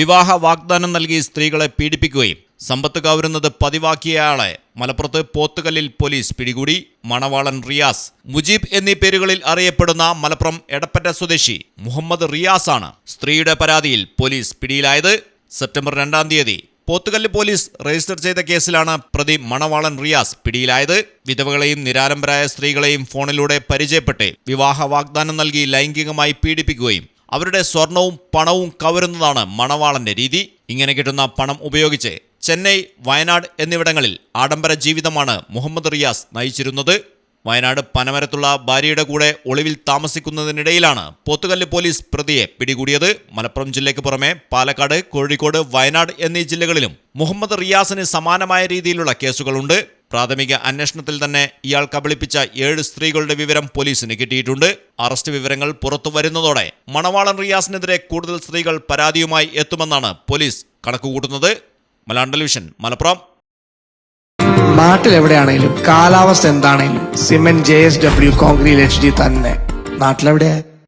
വിവാഹ വാഗ്ദാനം നൽകി സ്ത്രീകളെ പീഡിപ്പിക്കുകയും സമ്പത്ത് കവരുന്നത് പതിവാക്കിയയാളെ മലപ്പുറത്ത് പോത്തുകല്ലിൽ പോലീസ് പിടികൂടി. മണവാളൻ റിയാസ് മുജീബ് എന്നീ പേരുകളിൽ അറിയപ്പെടുന്ന മലപ്പുറം എടപ്പറ്റ സ്വദേശി മുഹമ്മദ് റിയാസാണ് സ്ത്രീയുടെ പരാതിയിൽ പോലീസ് പിടിയിലായത്. സെപ്റ്റംബർ രണ്ടാം തീയതി പോത്തുകല്ല് പോലീസ് രജിസ്റ്റർ ചെയ്ത കേസിലാണ് പ്രതി മണവാളൻ റിയാസ് പിടിയിലായത്. വിധവകളെയും നിരാലംബരായ സ്ത്രീകളെയും ഫോണിലൂടെ പരിചയപ്പെട്ട് വിവാഹ വാഗ്ദാനം നൽകി ലൈംഗികമായി പീഡിപ്പിക്കുകയും അവരുടെ സ്വർണവും പണവും കവരുന്നതാണ് മണവാളന്റെ രീതി. ഇങ്ങനെ കിട്ടുന്ന പണം ഉപയോഗിച്ച് ചെന്നൈ വയനാട് എന്നിവിടങ്ങളിൽ ആഡംബര ജീവിതമാണ് മുഹമ്മദ് റിയാസ് നയിച്ചിരുന്നത്. വയനാട് പനമരത്തുള്ള ഭാര്യയുടെ കൂടെ ഒളിവിൽ താമസിക്കുന്നതിനിടയിലാണ് പോത്തുകല്ല് പോലീസ് പ്രതിയെ പിടികൂടിയത്. മലപ്പുറം ജില്ലയ്ക്ക് പുറമെ പാലക്കാട് കോഴിക്കോട് വയനാട് എന്നീ ജില്ലകളിലും മുഹമ്മദ് റിയാസിന് സമാനമായ രീതിയിലുള്ള കേസുകളുണ്ട്. പ്രാഥമിക അന്വേഷണത്തിൽ തന്നെ ഇയാൾ കബളിപ്പിച്ച ഏഴ് സ്ത്രീകളുടെ വിവരം പോലീസിന് കിട്ടിയിട്ടുണ്ട്. അറസ്റ്റ് വിവരങ്ങൾ പുറത്തു വരുന്നതോടെ മണവാളൻ റിയാസിനെതിരെ കൂടുതൽ സ്ത്രീകൾ പരാതിയുമായി എത്തുമെന്നാണ് പോലീസ് കണക്കുകൂട്ടുന്നത്. മലയാളം ടെലിവിഷൻ മലപ്പുറം. നാട്ടിലെവിടെയാണെങ്കിലും കാലാവസ്ഥ എന്താണെങ്കിലും cement J S W concrete H D തന്നെ. നാട്ടിലെവിടെയാ?